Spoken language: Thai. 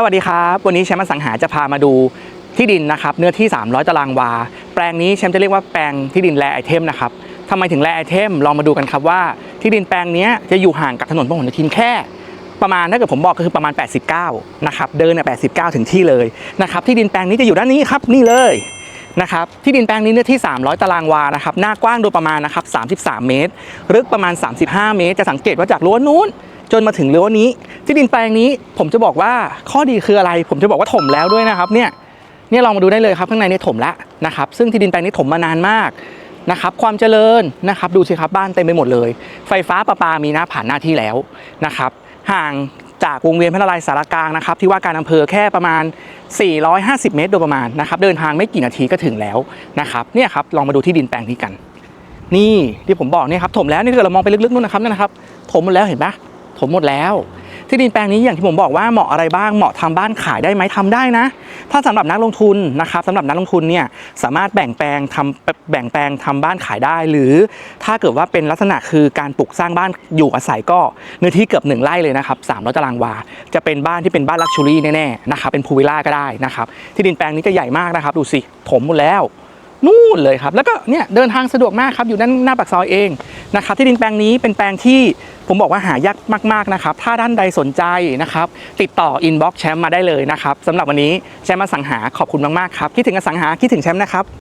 สวัสดีครับ วันนี้แชมป์อสังหาจะพามาดูที่ดินนะครับ เนื้อที่ 300 ตารางวา แปลงนี้แชมป์จะเรียกว่าแปลงที่ดินแรไอเทมนะครับทำไมถึงแรไอเทมลองมาดูกันครับว่าที่ดินแปลงนี้จะอยู่ห่างกับถนนพหลโยธินแค่ ประมาณถ้าเกิดผมบอกก็คือประมาณ 89 นะครับเดินเนี่ย89 ถึงที่เลยนะครับที่ดินแปลงนี้จะอยู่ด้านนี้ครับนี่เลยนะครับที่ดินแปลงนี้เนื้อที่ 300 ตารางวานะครับหน้ากว้างโดยประมาณนะครับ 33 เมตรลึกประมาณ 35 เมตร จะสังเกตว่าจากรั้วนู้นจนมาถึงรั้วนี้ ที่ดินแปลงนี้ผมจะบอกว่าข้อดีคืออะไร ผมจะบอกว่าถมแล้วด้วยนะครับเนี่ยเนี่ยลองมาดูได้เลยครับข้างในเนี่ยถมแล้วนะครับซึ่งที่ดินแปลงนี้ถมมานานมากนะครับความเจริญนะครับดูสิครับบ้านเต็มไปหมดเลย ไฟฟ้าประปามีหน้าผ่านหน้าที่แล้วนะครับห่างจากวงเวียนพระนารายสารกลางนะครับที่ว่าการอำเภอแค่ประมาณ 450 เมตรโดยประมาณนะครับเดินทางไม่กี่นาทีก็ถึงแล้วนะครับเนี่ยครับลองมาดูที่ดินแปลงนี้กัน นี่ที่ผมบอกเนี่ยครับถมแล้วนี่ถ้าเกิดเรามองไปลึกๆนู่นนะครับนั่นนะครับ ถมหมดแล้วเห็นปะถมหมดแล้ว ที่ดินแปลงนี้อย่างที่ผมบอกว่าเหมาะอะไรบ้างเหมาะทำบ้านขายได้ไหมทำได้นะ ถ้าสำหรับนักลงทุนนะครับสำหรับนักลงทุนเนี่ยสามารถแบ่งแปลงทำแบ่งแปลงทำบ้านขายได้ หรือถ้าเกิดว่าเป็นลักษณะคือการปลูกสร้างบ้านอยู่อาศัยก็เนื้อที่เกือบหนึ่งไร่เลยนะครับ300ตารางวา จะเป็นบ้านที่เป็นบ้านลักชัวรี่แน่ๆนะครับเป็นพูลวิลล่าก็ได้นะครับที่ดินแปลงนี้จะใหญ่มากนะครับดูสิถมหมดแล้ว นู่นเลยครับ แล้วก็เนี่ยเดินทางสะดวกมากครับอยู่ด้านหน้าปากซอยเองนะครับที่ดินแปลงนี้เป็นแปลงที่ผมบอกว่าหายากมากๆนะครับ ถ้าด้านใดสนใจนะครับ ติดต่ออินบ็อกซ์แชมป์มาได้เลยนะครับสำหรับวันนี้แชมป์มาสังหาขอบคุณมากๆครับคิดถึงอสังหาคิดถึงแชมป์นะครับ